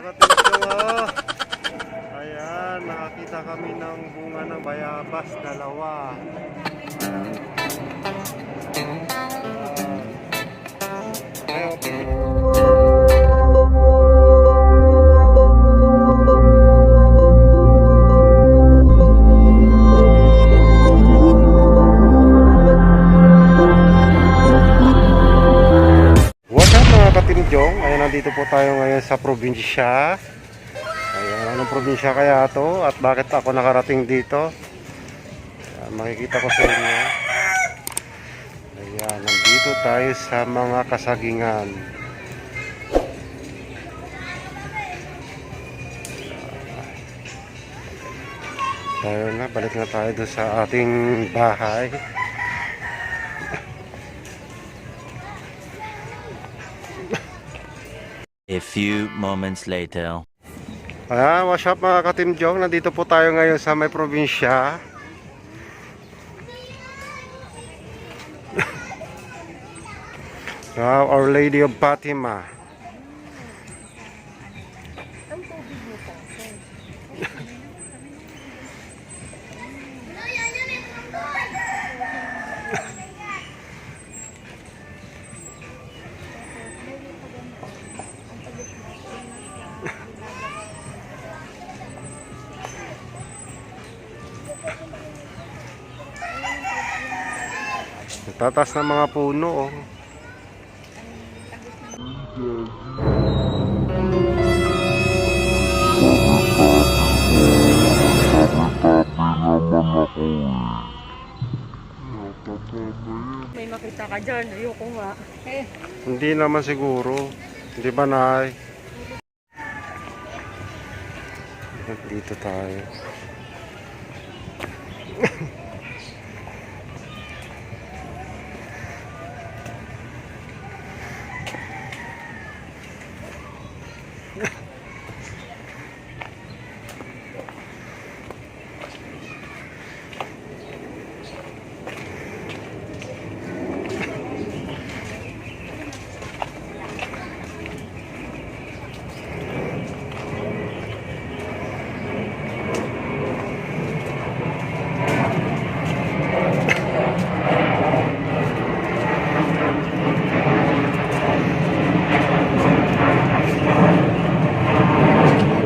katinsyong oh. Ayan, nakakita kami ng bunga ng bayabas, dalawa. Ayan. Katimjong? Ayan, nandito po tayo ngayon sa probinsya. Ayan, anong probinsya kaya to? At bakit ako nakarating dito? Ayan, makikita ko sa inyo. Ayan, nandito tayo sa mga kasagingan. Tayo na, balik na tayo doon sa ating bahay. A few moments later. Ayan, what's up mga katimjong? Nandito po tayo ngayon sa may probinsya. Wow, Our Lady of Fatima. Tatas ng mga puno oh. May makita ka dyan, ayoko nga. Eh, Hindi naman siguro. Hindi ba, Nay? Dito tayo.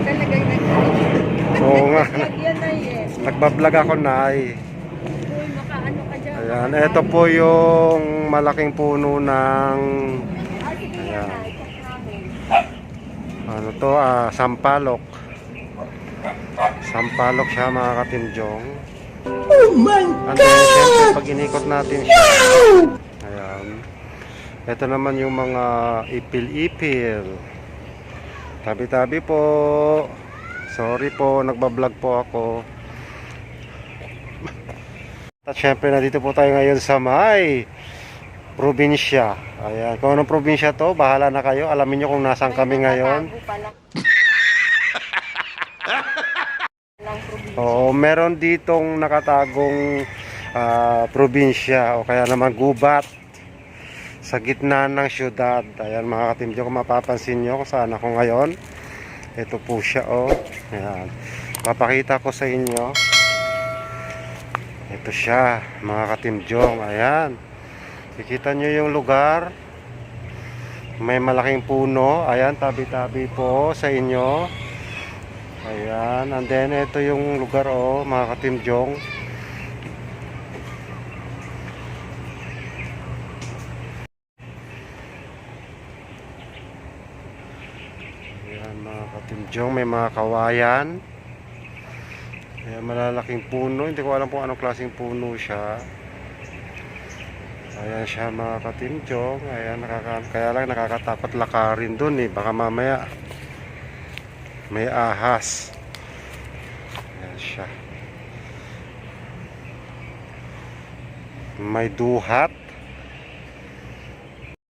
talagang nag Oo nga. Yan na eh. Nagbablog ako, ka dyan. Ayan, ito po yung malaking puno ng Ayan. na, ano to, ah, sampalok. Sampalok siya mga katimjong. Oh my God! Siyempre, pag inikot natin siya. Ayan. Ito naman yung mga ipil-ipil. Tabi-tabi po. Sorry po, nagbablog po ako. At syempre, nandito po tayo ngayon sa may probinsya. Ayan. Kung anong probinsya to, bahala na kayo. Alamin nyo kung nasan kami ngayon. Oo, meron ditong nakatagong ah, probinsya o kaya naman gubat sa gitna ng syudad. Ayan mga katimjo, kung mapapansin nyo kung saan ako ngayon. Ito po siya oh. Ayan. Papakita ko sa inyo. Ito siya mga katimjong. Ayan. Kikita nyo yung lugar. May malaking puno. Ayan, tabi-tabi po sa inyo. Ayan, and then ito yung lugar oh, mga katimjong. Ayan mga katimjong, may mga kawayan. Ayan, malalaking puno. Hindi ko alam kung anong klaseng puno siya. Ayan siya mga katimjong. Ayan, nakaka kaya lang nakakatakot lakarin dun eh. Baka mamaya may ahas. Ayan siya. May duhat.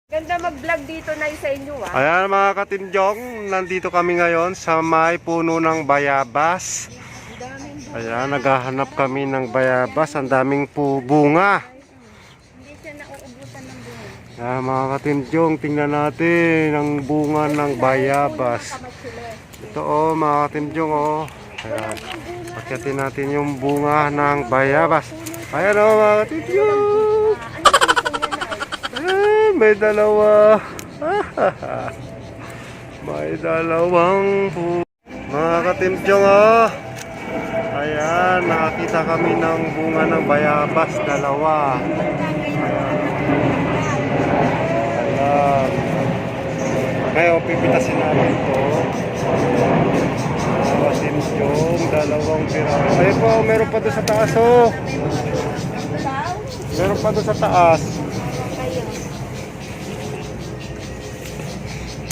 Ganda mag-vlog dito na sa inyo ah. Ayan mga katimjong, nandito kami ngayon sa may puno ng bayabas. Ayan, naghahanap kami ng bayabas. Ang daming po bunga. Hindi siya nauubusan ng bunga. Ah, mga katimjong, tingnan natin ang bunga ng bayabas. Ito oh, mga katimjong oh. Ayan. Pagkatin natin yung bunga ng bayabas. Ayan oh, mga katimjong. Ah, may dalawa. may dalawang bunga. Mga katimjong oh. Ayan, nakakita kami ng bunga ng bayabas, dalawa. Ayan. Ngayon, pipitasin natin ito. Bawasin yung dalawang piraso. Ayun po, meron pa doon sa taas oh. Meron pa doon sa taas.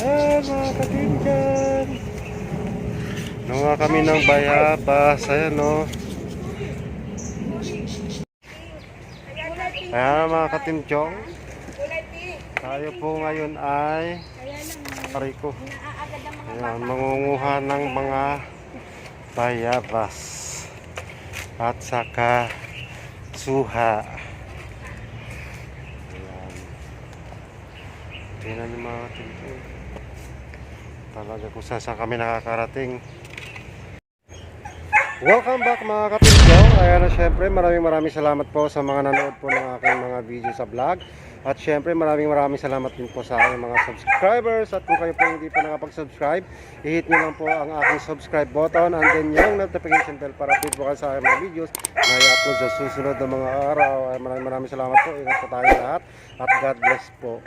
Ah, mga katinjan. Nawa kami ng bayabas. Ayan oh. Ayan mga katimchong. Tayo po ngayon ay Pariko. Ayan, mangunguha ng mga bayabas at saka suha. Ayan. Tingnan niyo mga katimchong. Talaga kung saan kami nakakarating. Welcome back mga kapitbaw. Ayan na syempre maraming maraming salamat po sa mga nanood po ng aking mga video sa vlog. At syempre maraming maraming salamat din po sa aking mga subscribers. At kung kayo po hindi pa nakapag-subscribe, i-hit nyo lang po ang aking subscribe button and then yung notification bell para update po kayo sa aking mga videos na i-upload sa susunod na mga araw. Maraming maraming salamat po. Ingat po tayo lahat. At God bless po.